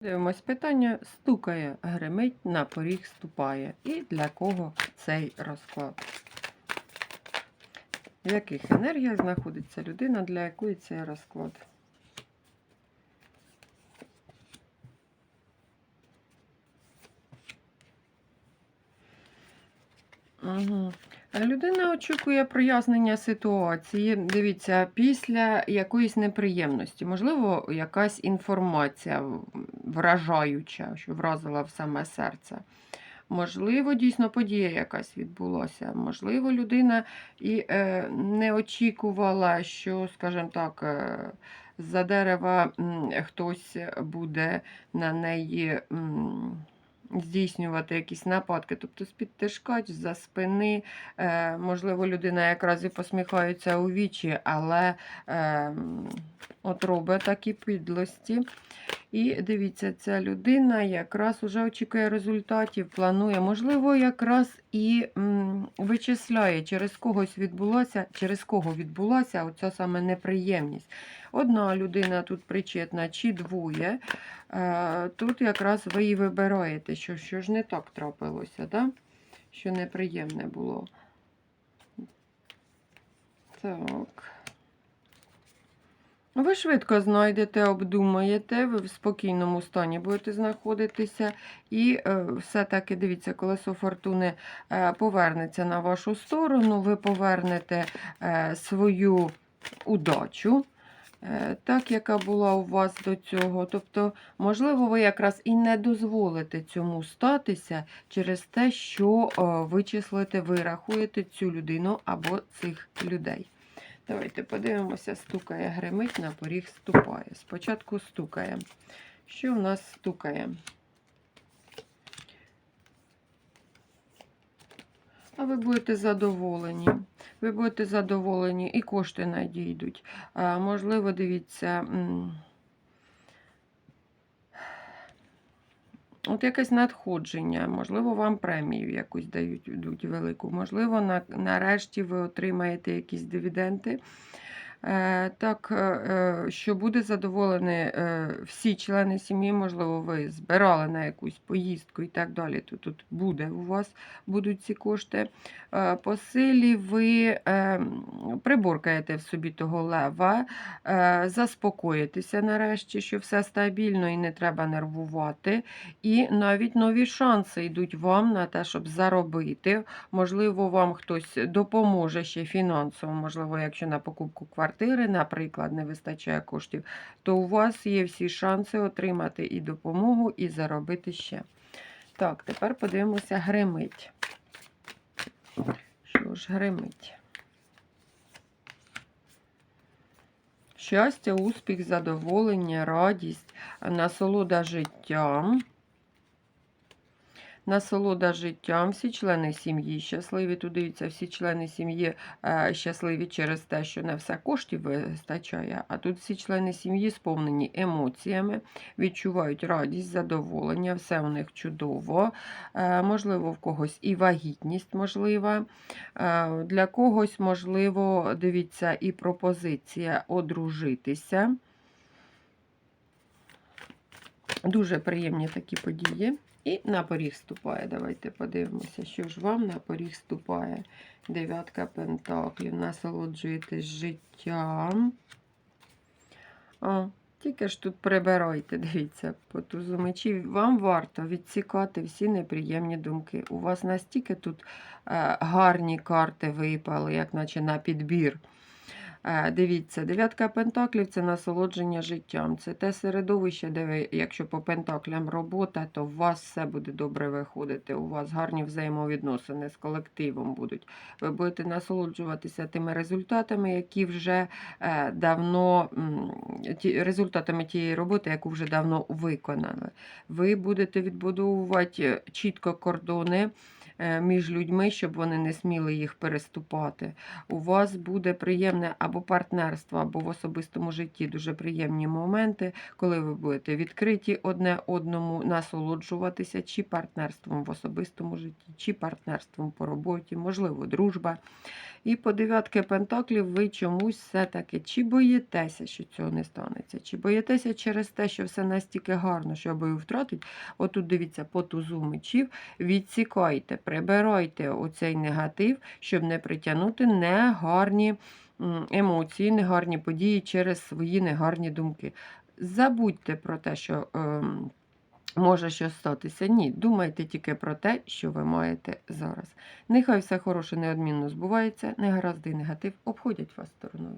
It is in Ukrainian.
Дивимось питання. Стукає, гримить, на поріг ступає. І для кого цей розклад? В яких енергіях знаходиться людина, для якої цей розклад? Угу. Людина очікує прояснення ситуації. Дивіться, після якоїсь неприємності, можливо, якась інформація вражаюча, що вразила в саме серце. Можливо, дійсно подія якась відбулася. Можливо, людина і е, не очікувала, що, скажімо так, е, з-за дерева хтось буде на неї. м, Здійснювати якісь нападки, тобто з-під тишка, за спини, Е, можливо, людина якраз і посміхається у вічі, але е, от робить такі підлості. І дивіться, ця людина якраз уже очікує результатів, планує, можливо, якраз і м, вичисляє, через когось відбулося, через кого відбулася оця саме неприємність. Одна людина тут причетна чи двоє. Е, тут якраз ви і вибираєте, що, що ж не так трапилося, да? що неприємне було. Так. Ви швидко знайдете, обдумаєте, ви в спокійному стані будете знаходитися. І е, все-таки дивіться, колесо фортуни е, повернеться на вашу сторону, ви повернете свою удачу. Е, Так, яка була у вас до цього. Тобто, можливо, ви якраз і не дозволите цьому статися через те, що е, вичислите, ви рахуєте цю людину або цих людей. Давайте подивимося, стукає, гримить, на поріг ступає. Спочатку стукає. Що в нас стукає? А ви будете задоволені. Ви будете задоволені і кошти надійдуть. Можливо, дивіться. От якесь надходження, можливо, вам премію якусь дають, велику, можливо, на, нарешті ви отримаєте якісь дивіденди. Е, так, е, е, що буде задоволені всі члени сім'ї, можливо, ви збирали на якусь поїздку і так далі. То тут буде у вас будуть ці кошти. По силі ви приборкаєте в собі того лева, заспокоїтеся нарешті, що все стабільно і не треба нервувати. І навіть нові шанси йдуть вам на те, щоб заробити. Можливо, вам хтось допоможе ще фінансово, можливо, якщо на покупку квартири, наприклад, не вистачає коштів, то у вас є всі шанси отримати і допомогу, і заробити ще. Так, тепер подивимося, гримить. Що ж гримить? Щастя, успіх, задоволення, радість, насолода життям. Насолода життям, всі члени сім'ї щасливі. Тут дивіться, всі члени сім'ї е, щасливі через те, що не все коштів вистачає. А тут всі члени сім'ї сповнені емоціями, відчувають радість, задоволення, все у них чудово. Е, можливо, в когось і вагітність можлива. Е, для когось, можливо, дивіться, і пропозиція одружитися. Дуже приємні такі події. І на поріг ступає. Давайте подивимося, що ж вам на поріг ступає. Дев'ятка пентаклів. Насолоджуєтесь життям. О, тільки ж тут прибирайте, дивіться, по тузу мечів. Вам варто відсікати всі неприємні думки. У вас настільки тут е, гарні карти випали, як наче на підбір. Е, Дивіться, дев'ятка пентаклів це насолодження життям. Це те середовище, де ви, якщо по пентаклям робота, то у вас все буде добре виходити. У вас гарні взаємовідносини з колективом будуть. Ви будете насолоджуватися тими результатами, які вже е, давно ті, результатами тієї роботи, яку вже давно виконали. Ви будете відбудовувати чітко кордони. Е, між людьми, щоб вони не сміли їх переступати. У вас буде приємне або партнерство, або в особистому житті дуже приємні моменти, коли ви будете відкриті одне одному, насолоджуватися чи партнерством в особистому житті, чи партнерством по роботі, можливо, дружба. І по дев'ятки пентаклів ви чомусь все-таки чи боїтеся, що цього не станеться, чи боїтеся через те, що все настільки гарно, що аби втратить. Отут дивіться, по тузу мечів, відсікайте, прибирайте оцей негатив, щоб не притягнути негарні емоції, негарні події через свої негарні думки. Забудьте про те, що ем, може щось статися. Ні, думайте тільки про те, що ви маєте зараз. Нехай все хороше неодмінно збувається, негаразди негатив обходять вас стороною.